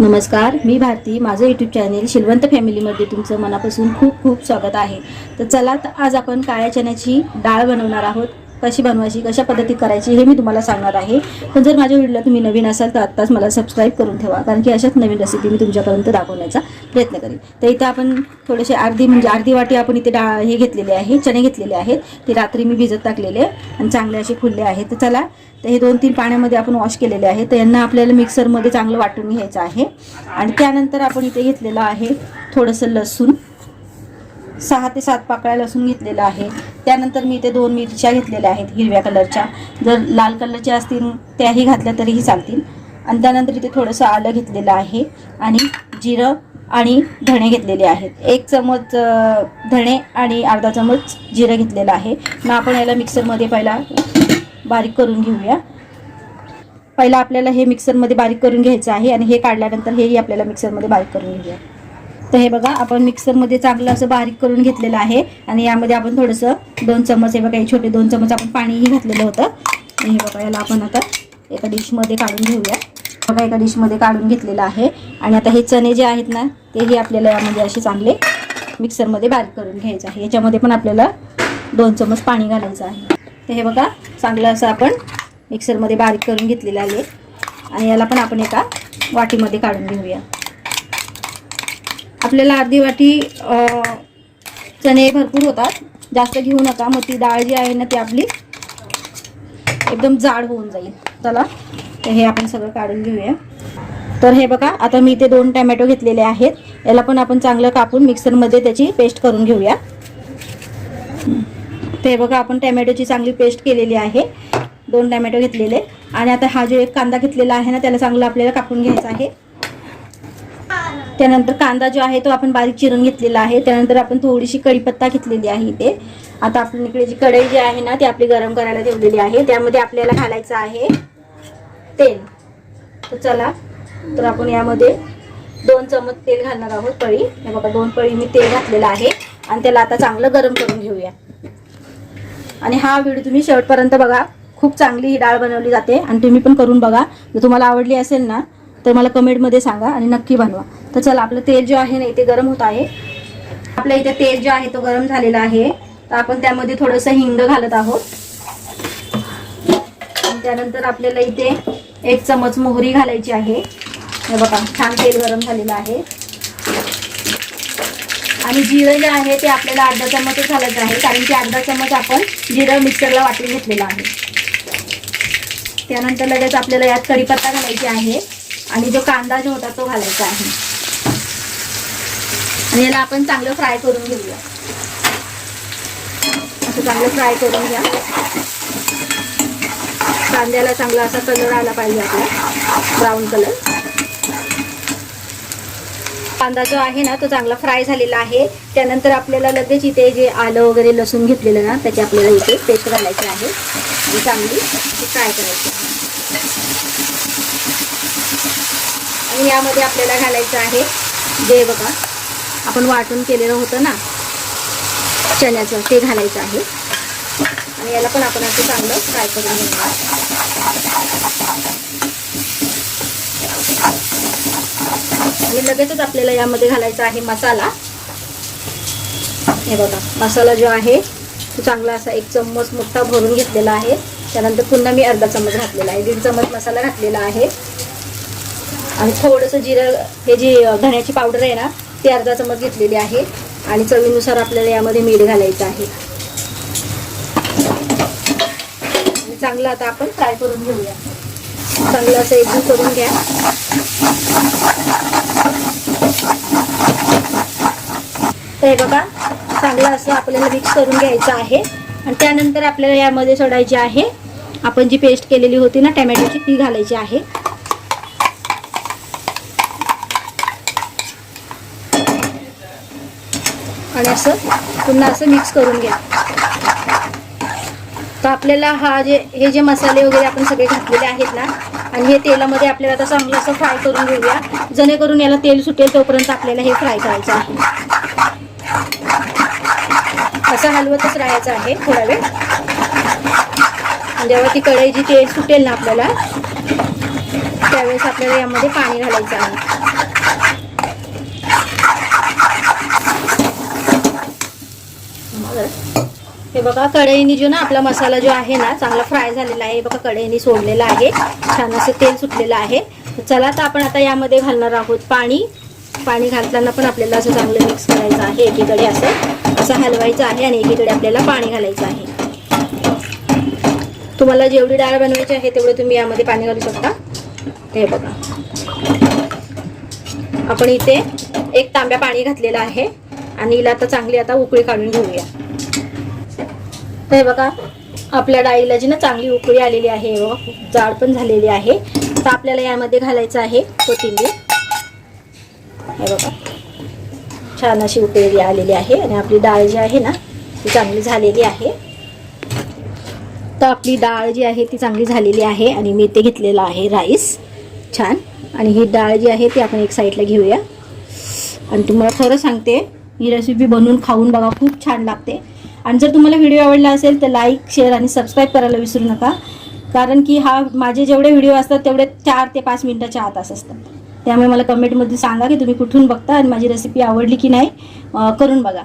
नमस्कार मी भारती. माझं YouTube channel Shilwant फॅमिलीमध्ये तुमचं मनापासून खूप खूप स्वागत आहे. तर चला तर आज आपण काळ्या चण्याची डाळ बनवणार आहोत. कशी बनवायची कशा पद्धतीत करायची हे मी तुम्हाला सांगणार आहे. पण जर माझ्या व्हिडिओला तुम्ही नवीन असाल तर आत्ताच मला सबस्क्राईब करून ठेवा कारण की अशाच नवीन रेसिपी मी तुमच्यापर्यंत दाखवण्याचा प्रयत्न करेन. तर इथं आपण थोडेसे अर्धी म्हणजे अर्धी वाटी आपण इथे डा हे घेतलेले आहे चणे घेतलेले आहेत. ते रात्री मी भिजत टाकलेले आणि चांगले असे फुलले आहेत. तर चला तर हे दोन तीन पाण्यामध्ये आपण वॉश केलेले आहे. तर यांना आपल्याला मिक्सरमध्ये चांगलं वाटून घ्यायचं आहे. आणि त्यानंतर आपण इथे घेतलेलं आहे थोडंसं लसूण. सहा ते सात पाकळ्या लसूण घेतलेला आहे. त्यानंतर मी इथे दोन मिरच्या घेतलेल्या आहेत हिरव्या कलरच्या. जर लाल कलरच्या असतील त्याही घातल्या तरीही चालतील. आणि त्यानंतर इथे थोडंसं आलं घेतलेलं आहे आणि जिरं आणि धणे घेतलेले आहेत. एक चमच धणे आणि अर्धा चमच जिरं घेतलेलं आहे. मग आपण याला मिक्सरमध्ये पहिला बारीक करून घेऊया. पहिला आपल्याला हे मिक्सरमध्ये बारीक करून घ्यायचं आहे आणि हे काढल्यानंतर हेही आपल्याला मिक्सरमध्ये बारीक करून घेऊया. तर हे बघा आपण मिक्सरमध्ये चांगलं असं बारीक करून घेतलेलं आहे. आणि यामध्ये आपण थोडंसं दोन चमच हे बघा हे छोटे दोन चमच आपण पाणीही घातलेलं होतं. हे बघा याला आपण आता एका डिशमध्ये काढून घेऊया. बघा एका डिशमध्ये काढून घेतलेलं आहे. आणि आता हे चणे जे आहेत ना तेही आपल्याला यामध्ये असे चांगले मिक्सरमध्ये बारीक करून घ्यायचं आहे. याच्यामध्ये पण आपल्याला दोन चमच पाणी घालायचं आहे. तर हे बघा चांगलं असं आपण मिक्सरमध्ये बारीक करून घेतलेलं आहे. आणि याला पण आपण एका वाटीमध्ये काढून घेऊया. आपल्याला अर्धी वाटी चणे भरपूर होतात. जास्त घेऊ नका. मग ती डाळ जी आहे ना ती आपली एकदम जाड होऊन जाईल. चला तर हे आपण सगळं काढून घेऊया. तर हे बघा आता मी इथे दोन टॅमॅटो घेतलेले आहेत. याला पण आपण चांगलं कापून मिक्सरमध्ये त्याची पेस्ट करून घेऊया. ते बघा आपण टॅमॅटोची चांगली पेस्ट केलेली आहे. दोन टॅमॅटो घेतलेले. आणि आता हा जो एक कांदा घेतलेला आहे ना त्याला चांगलं आपल्याला कापून घ्यायचा आहे. त्यानंतर कांदा जो आहे तो आपण बारीक चिरून घेतलेला आहे. त्यानंतर आपण थोडीशी कढीपत्ता घेतलेली आहे इथे. आता आपण इकडे जी कढई जी आहे ना ती आपली गरम करायला ठेवलेली आहे. त्यामध्ये आपल्याला घालायचं आहे तेल. तर चला तर आपण यामध्ये दोन चमच तेल घालणार आहोत पळी हे बघा दोन पळी मी तेल घातलेलं आहे आणि त्याला आता चांगलं गरम करून घेऊया. आणि हा व्हिडिओ तुम्ही शेवटपर्यंत बघा. खूप चांगली ही डाळ बनवली जाते आणि तुम्ही पण करून बघा. जर तुम्हाला आवडली असेल ना तर मला कमेंटमध्ये सांगा आणि नक्की बनवा. तर चला आपलं तेल जे आहे ना इथे गरम होत आहे. आपल्या इथे तेल जे आहे तो गरम झालेला आहे. तर आपण त्यामध्ये थोडंसं हिंग घालत आहोत. त्यानंतर आपल्याला इथे एक चमच मोहरी घालायची आहे. हे बघा छान तेल गरम झालेलं आहे. आणि जिरं जे आहे ते आपल्याला अर्धा चमचच घालायचं आहे. कारण की अर्धा चमच आपण जिरं मिक्सरला वाटून घेतलेलं आहे. त्यानंतर लगेच आपल्याला यात कढीपत्ता घालायची आहे. आणि जो कांदा जो होता तो घालायचा आहे. आणि याला आपण चांगलं फ्राय करून घेऊया. असं चांगलं फ्राय करून घ्या. कांद्याला चांगला असा कलर आला पाहिजे आपला. ब्राऊन कलर कांदा जो आहे ना तो चांगला फ्राय झालेला आहे. त्यानंतर आपल्याला लगेच इथे जे आलं वगैरे लसूण घेतलेलं ना त्याची आपल्याला इथे पेस्ट घालायची आहे. आणि चांगली फ्राय करायची आणि यामध्ये आपल्याला घालायचं आहे जे बघा आपण वाटून केलेलं होतं ना चण्याचं ते घालायचं आहे. आणि याला पण आपण असं चांगलं फ्राय करून घेऊया आणि लगेचच आपल्याला यामध्ये घालायचा आहे मसाला. हे बघा मसाला जो आहे तो चांगला असा एक चम्मच मोठा भरून घेतलेला आहे. त्यानंतर पुन्हा मी अर्धा चम्मच घातलेला आहे दीड चम्मच मसाला घातलेला आहे. आणि थोडंसं जिरं हे जी धण्याची पावडर आहे ना ती अर्धा चम्मच घेतलेली आहे. आणि चवीनुसार आपल्याला यामध्ये मीठ घालायचं आहे. चांगलं आता आपण फ्राय करून घेऊया. चांगलं असं एकदम करून घ्या. तर हे बघा चांगलं असं आपल्याला मिक्स करून घ्यायचं आहे. आणि त्यानंतर आपल्याला यामध्ये सोडायची आहे. आपण जी पेस्ट केलेली होती ना टॅमॅटोची ती घालायची आहे. आणि असं पुन्हा असं मिक्स करून घ्या. तर आपल्याला हा जे हे जे मसाले वगैरे आपण सगळे घातलेले आहेत ना आणि हे तेलामध्ये आपल्याला आता चांगलं असं फ्राय करून घेऊया. जेणेकरून याला तेल सुटेल तोपर्यंत आपल्याला हे फ्राय करायचं आहे. असं हलवतच राहायचं आहे थोडा वेळ. म्हणजे आणि जेव्हा ती कढई जी तेल सुटेल ना आपल्याला त्यावेळेस आपल्याला यामध्ये पाणी घालायचं आहे. हे बघा कढईने जो ना आपला मसाला जो आहे ना चांगला फ्राय झालेला आहे. बघा कढईनी सोडलेला आहे. छान असं तेल सुटलेलं आहे. चला तर आपण आता यामध्ये घालणार आहोत पाणी. पाणी घालताना पण आपल्याला असं चांगलं मिक्स करायचं आहे. एकीकडे असं. असं हलवायचं आहे आणि एकीकडे आपल्याला पाणी घालायचं आहे. तुम्हाला जेवढी डाळ बनवायची आहे तेवढं तुम्ही यामध्ये पाणी घालू शकता. हे बघा. आपण इथे एक तांब्या पाणी घातलेलं आहे आणि हिला आता चांगली आता उकळी काढून घेऊया. तर हे बघा आपल्या डाळीला जी ना चांगली उकळी आलेली आहे व जाड पण झालेली आहे. तर आपल्याला यामध्ये घालायचं आहे कोथिंबीर. हे बघा. छान अशी उकळी आलेली आहे आणि आपली डाळ जी आहे ना ती चांगली झालेली आहे. तर आपली डाळ जी आहे ती चांगली झालेली आहे आणि मी ते घेतलेलं आहे राईस. छान. आणि ही डाळ जी आहे ती आपण एक साईडला घेऊया. आणि तुम्हाला खरं सांगते ही रेसिपी बनवून खाऊन बघा खूप छान लागते. आणि जर तुम्हाला व्हिडिओ आवडला असेल तर लाईक शेअर आणि सबस्क्राईब करायला विसरू नका. कारण की हा माझे जेवढे व्हिडिओ असतात तेवढे चार ते पाच मिनटाच्या आत असतात त्यामुळे मला कमेंटमध्ये सांगा की तुम्ही कुठून बघता आणि माझी रेसिपी आवडली की नाही करून बघा.